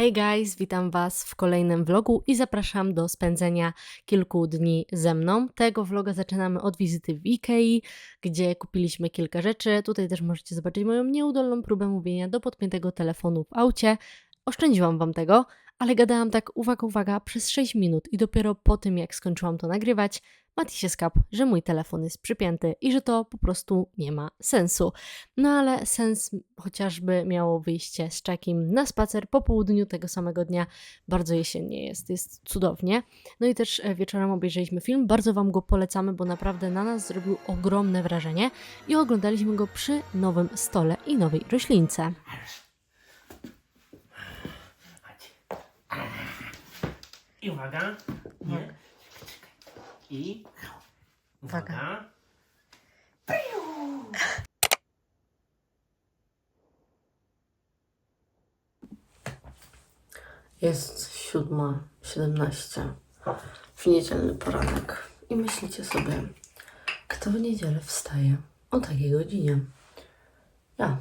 Hey guys, witam Was w kolejnym vlogu i zapraszam do spędzenia kilku dni ze mną. Tego vloga zaczynamy od wizyty w Ikei, gdzie kupiliśmy kilka rzeczy. Tutaj też możecie zobaczyć moją nieudolną próbę mówienia do podpiętego telefonu w aucie. Oszczędziłam Wam tego, ale gadałam tak, uwaga, uwaga, przez 6 minut i dopiero po tym, jak skończyłam to nagrywać, Mati się skapł, że mój telefon jest przypięty i że to po prostu nie ma sensu. No ale sens chociażby miało wyjście z Czakim na spacer po południu tego samego dnia. Bardzo jesiennie jest, jest cudownie. No i też e, wieczorem obejrzeliśmy film, bardzo Wam go polecamy, bo naprawdę na nas zrobił ogromne wrażenie i oglądaliśmy go przy nowym stole i nowej roślince. I uwaga. Nie. I. Uwaga. Jest siódma, siedemnaście w niedzielny poranek i myślicie sobie, kto w niedzielę wstaje o takiej godzinie? Ja,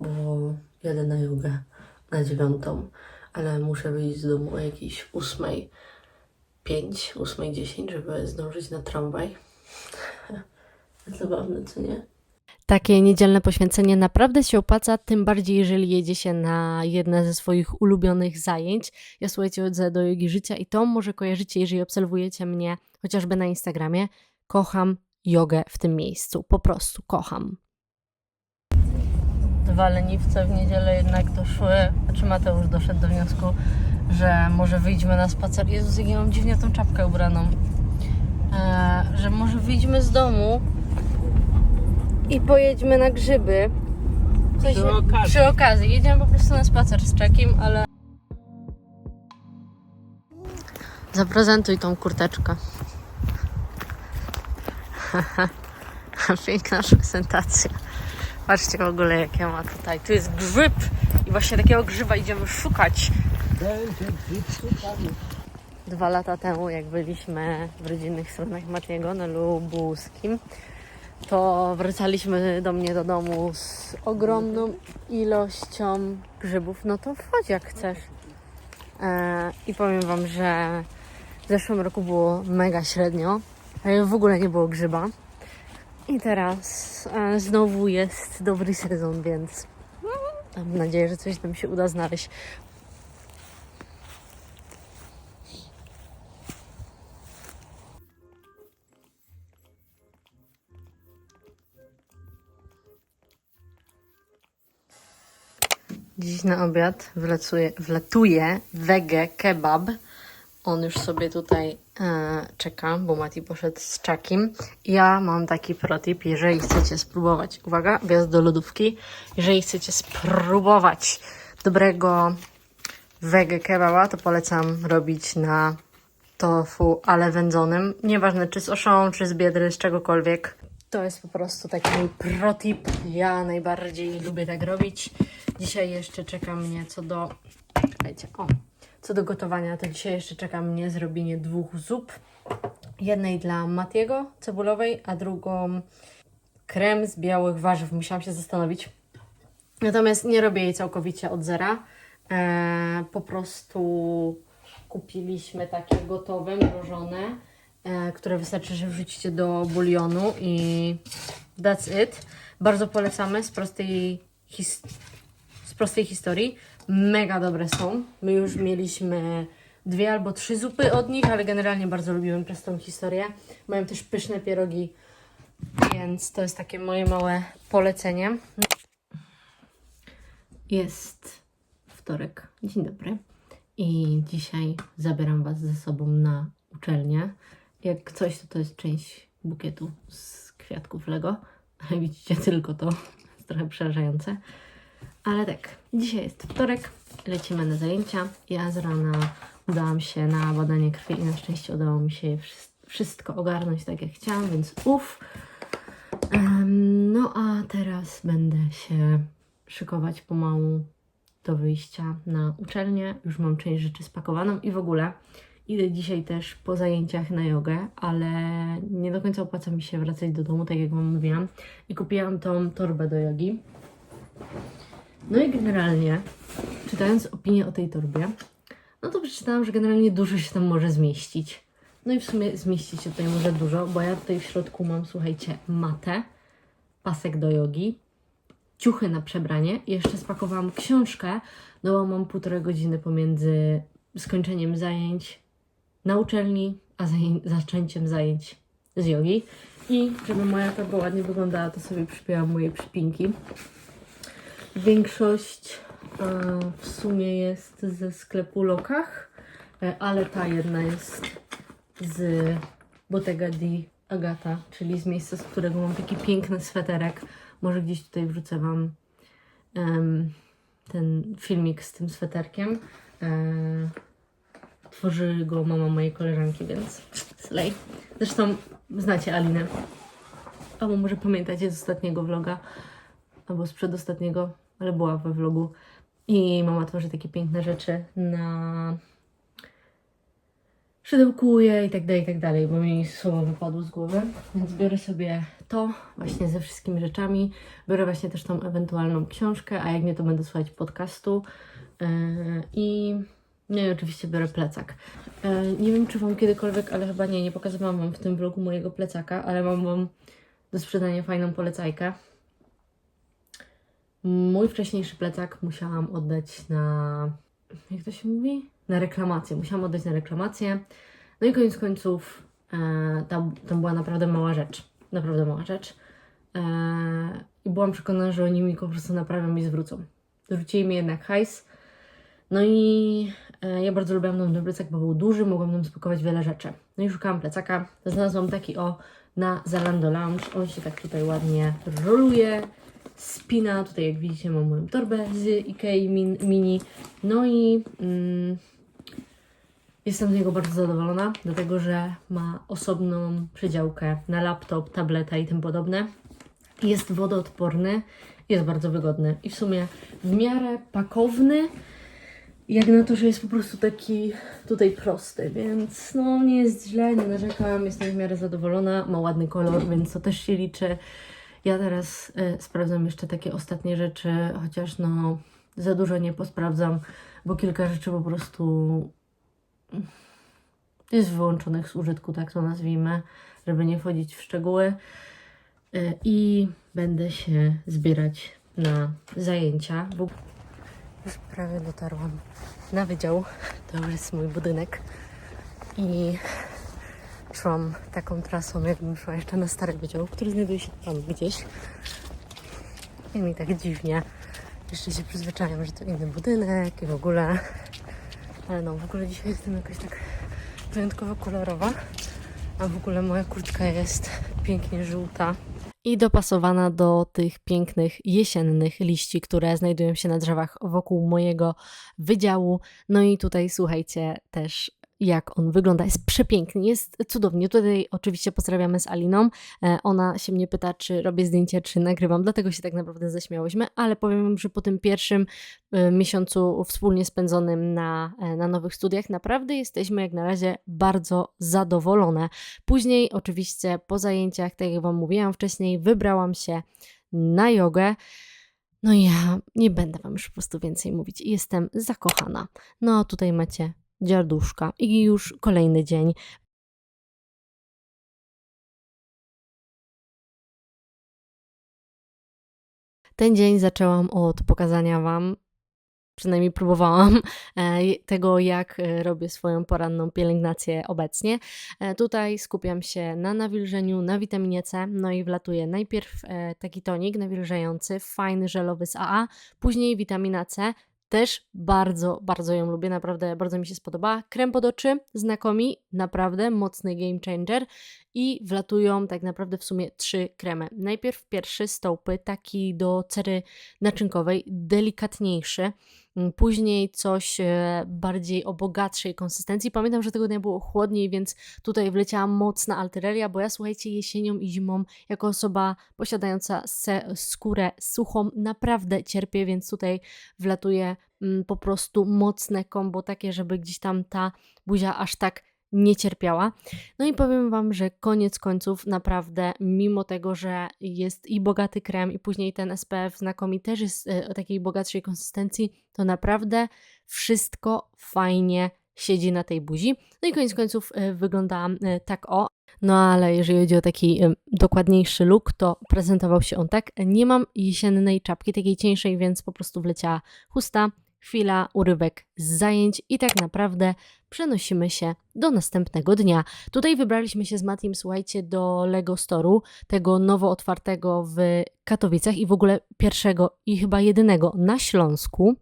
bo jadę na jogę na dziewiątą, ale muszę wyjść z domu o jakiejś ósmej pięć, ósmej dziesięć, żeby zdążyć na tramwaj. Zabawne, co nie? Takie niedzielne poświęcenie naprawdę się opłaca, tym bardziej jeżeli jedzie się na jedne ze swoich ulubionych zajęć. Ja słuchajcie, chodzę do jogi życia i to może kojarzycie, jeżeli obserwujecie mnie chociażby na Instagramie. Kocham jogę w tym miejscu, po prostu kocham. Dwa leniwce w niedzielę jednak doszły, znaczy Mateusz doszedł do wniosku, że może wyjdźmy na spacer. Jezus, jak ja mam dziwnie tą czapkę ubraną. Eee, że może wyjdźmy z domu i pojedźmy na grzyby. Sensie, Przy okazji. przy okazji. Jedziemy po prostu na spacer z Czekiem, ale... Zaprezentuj tą kurteczkę. Piękna prezentacja. Patrzcie w ogóle jakie ma tutaj. Tu jest grzyb i właśnie takiego grzyba idziemy szukać. Dwa lata temu, jak byliśmy w rodzinnych stronach Matiego na Lubuskim, to wracaliśmy do mnie do domu z ogromną ilością grzybów. No to wchodź jak chcesz. E, I powiem Wam, że w zeszłym roku było mega średnio. W ogóle nie było grzyba. I teraz e, znowu jest dobry sezon, więc mam nadzieję, że coś nam się uda znaleźć. Dziś na obiad wlecuje, wletuje wege kebab. On już sobie tutaj e, czeka, bo Mati poszedł z czakim. Ja mam taki protip, jeżeli chcecie spróbować, uwaga, wjazd do lodówki, jeżeli chcecie spróbować dobrego wege kebaba, to polecam robić na tofu, ale wędzonym. Nieważne czy z oszą, czy z biedry, z czegokolwiek. To jest po prostu taki mój protip. Ja najbardziej lubię tak robić. Dzisiaj jeszcze czeka mnie co do... Czekajcie, o. Co do gotowania, to dzisiaj jeszcze czeka mnie zrobienie dwóch zup. Jednej dla Matiego, cebulowej, a drugą krem z białych warzyw. Musiałam się zastanowić. Natomiast nie robię jej całkowicie od zera. E, po prostu kupiliśmy takie gotowe, mrożone, e, które wystarczy, że wrzucicie do bulionu i that's it. Bardzo polecamy z prostej, his- z prostej historii. Mega dobre są. My już mieliśmy dwie albo trzy zupy od nich, ale generalnie bardzo lubimy prostą historię. Mają też pyszne pierogi, więc to jest takie moje małe polecenie. Jest wtorek. Dzień dobry. I dzisiaj zabieram Was ze sobą na uczelnię. Jak coś, to to jest część bukietu z kwiatków Lego. Widzicie tylko to. Jest trochę przerażające. Ale tak, dzisiaj jest wtorek, lecimy na zajęcia. Ja z rana udałam się na badanie krwi i na szczęście udało mi się wszy- wszystko ogarnąć tak jak chciałam, więc uff. No a teraz będę się szykować pomału do wyjścia na uczelnię. Już mam część rzeczy spakowaną i w ogóle idę dzisiaj też po zajęciach na jogę, ale nie do końca opłaca mi się wracać do domu, tak jak Wam mówiłam. I kupiłam tą torbę do jogi. No i generalnie czytając opinię o tej torbie, no to przeczytałam, że generalnie dużo się tam może zmieścić. No i w sumie zmieści się tutaj może dużo, bo ja tutaj w środku mam, słuchajcie, matę, pasek do jogi, ciuchy na przebranie i jeszcze spakowałam książkę, no bo mam półtorej godziny pomiędzy skończeniem zajęć na uczelni, a zaję- zaczęciem zajęć z jogi. I żeby moja torba ładnie wyglądała, to sobie przypięłam moje przypinki. Większość e, w sumie jest ze sklepu Lokach, e, ale ta jedna jest z Bottega di Agata, czyli z miejsca, z którego mam taki piękny sweterek. Może gdzieś tutaj wrzucę Wam ten filmik z tym sweterkiem. E, tworzy go mama mojej koleżanki, więc slay. Zresztą znacie Alinę. Albo może pamiętacie z ostatniego vloga, albo z przedostatniego, ale była we vlogu. I mama tworzy takie piękne rzeczy na szydełkuje i tak dalej, i tak dalej, bo mi słowo wypadło z głowy. Więc biorę sobie to właśnie ze wszystkimi rzeczami. Biorę właśnie też tą ewentualną książkę, a jak nie, to będę słuchać podcastu. Yy, I no i oczywiście biorę plecak. E, nie wiem, czy Wam kiedykolwiek, ale chyba nie, nie pokazywałam Wam w tym vlogu mojego plecaka, ale mam Wam do sprzedania fajną polecajkę. Mój wcześniejszy plecak musiałam oddać na. Jak to się mówi? Na reklamację. Musiałam oddać na reklamację. No i koniec końców e, tam, tam była naprawdę mała rzecz. Naprawdę mała rzecz. E, I byłam przekonana, że oni mi po prostu naprawią i zwrócą. Zwrócili mi jednak hajs. No i e, ja bardzo lubiłam ten plecak, bo był duży, mogłam tam spakować wiele rzeczy. No i szukałam plecaka. Znalazłam taki o na Zalando Lounge. On się tak tutaj ładnie roluje, spina. Tutaj jak widzicie mam moją torbę z Ikei min, Mini. No i mm, jestem z niego bardzo zadowolona, dlatego że ma osobną przedziałkę na laptop, tableta i tym podobne. Jest wodoodporny, jest bardzo wygodny i w sumie w miarę pakowny, jak na to, że jest po prostu taki tutaj prosty, więc no nie jest źle, nie narzekam, jestem w miarę zadowolona, ma ładny kolor, więc to też się liczy. Ja teraz e, sprawdzam jeszcze takie ostatnie rzeczy, chociaż no za dużo nie posprawdzam, bo kilka rzeczy po prostu jest wyłączonych z użytku, tak to nazwijmy, żeby nie wchodzić w szczegóły. E, I będę się zbierać na zajęcia. Bo już prawie dotarłam na wydział. To już jest mój budynek. I szłam taką trasą, jakbym szła jeszcze na stary wydział, który znajduje się tam gdzieś. I mi tak dziwnie. Jeszcze się przyzwyczajam, że to inny budynek i w ogóle. Ale no, w ogóle dzisiaj jestem jakoś tak wyjątkowo kolorowa. A w ogóle moja kurtka jest pięknie żółta. I dopasowana do tych pięknych jesiennych liści, które znajdują się na drzewach wokół mojego wydziału. No i tutaj słuchajcie też jak on wygląda. Jest przepiękny, jest cudownie. Tutaj oczywiście pozdrawiamy z Aliną. E, Ona się mnie pyta, czy robię zdjęcie, czy nagrywam, dlatego się tak naprawdę zaśmiałyśmy, ale powiem wam, że po tym pierwszym e, miesiącu wspólnie spędzonym na, e, na nowych studiach naprawdę jesteśmy jak na razie bardzo zadowolone. Później oczywiście po zajęciach, tak jak wam mówiłam wcześniej, wybrałam się na jogę. No ja nie będę wam już po prostu więcej mówić. Jestem zakochana. No tutaj macie dziarduszka i już kolejny dzień. Ten dzień zaczęłam od pokazania Wam, przynajmniej próbowałam, e, tego, jak e, robię swoją poranną pielęgnację obecnie. E, Tutaj skupiam się na nawilżeniu, na witaminie C, no i wlatuje najpierw taki tonik nawilżający, fajny, żelowy z AA, później witamina C, też bardzo, bardzo ją lubię, naprawdę bardzo mi się spodoba. Krem pod oczy, znakomi, naprawdę mocny game changer i wlatują tak naprawdę w sumie trzy kremy. Najpierw pierwszy stopy, taki do cery naczynkowej, delikatniejszy. Mm, Później coś e, bardziej o bogatszej konsystencji. Pamiętam, że tego dnia było chłodniej, więc tutaj wleciała mocna altereria, bo ja słuchajcie, jesienią i zimą, jako osoba posiadająca skórę suchą, naprawdę cierpię, więc tutaj wlatuje mm, po prostu mocne kombo, takie, żeby gdzieś tam ta buzia aż tak nie cierpiała. No i powiem Wam, że koniec końców naprawdę, mimo tego, że jest i bogaty krem i później ten SPF znakomity też jest e, o takiej bogatszej konsystencji, to naprawdę wszystko fajnie siedzi na tej buzi. No i koniec końców e, wygląda e, tak o. No ale jeżeli chodzi o taki dokładniejszy look, to prezentował się on tak. Nie mam jesiennej czapki, takiej cieńszej, więc po prostu wleciała chusta, chwila, urywek z zajęć i tak naprawdę przenosimy się do następnego dnia. Tutaj wybraliśmy się z Matim, słuchajcie, do Lego Store'u, tego nowo otwartego w Katowicach i w ogóle pierwszego i chyba jedynego na Śląsku.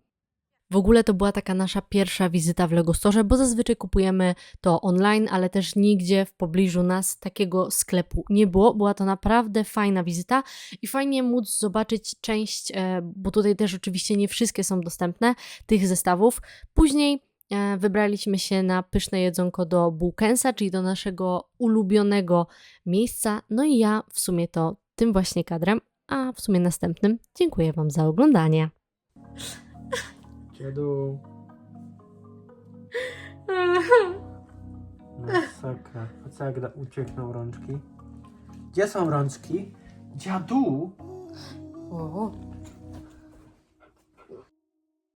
W ogóle to była taka nasza pierwsza wizyta w Lego Store, bo zazwyczaj kupujemy to online, ale też nigdzie w pobliżu nas takiego sklepu nie było. Była to naprawdę fajna wizyta i fajnie móc zobaczyć część, e, bo tutaj też oczywiście nie wszystkie są dostępne, tych zestawów. Później wybraliśmy się na pyszne jedzonko do Bukensa, czyli do naszego ulubionego miejsca. No i ja w sumie to tym właśnie kadrem, a w sumie następnym dziękuję Wam za oglądanie. Dziadu. Masakra. A co jak da- uciekną rączki? Gdzie są rączki? Dziadu! O,